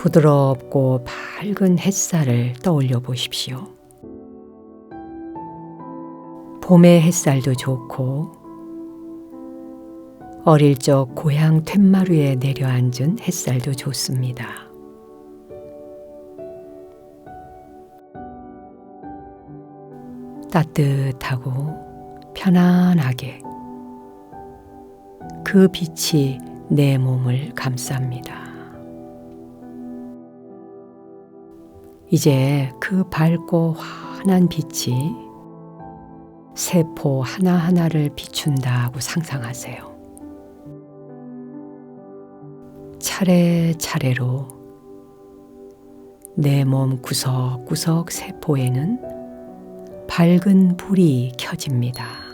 부드럽고 밝은 햇살을 떠올려 보십시오. 봄의 햇살도 좋고 어릴 적 고향 툇마루에 내려앉은 햇살도 좋습니다. 따뜻하고 편안하게 그 빛이 내 몸을 감쌉니다. 이제 그 밝고 환한 빛이 세포 하나하나를 비춘다고 상상하세요. 차례차례로 내 몸 구석구석 세포에는 밝은 불이 켜집니다.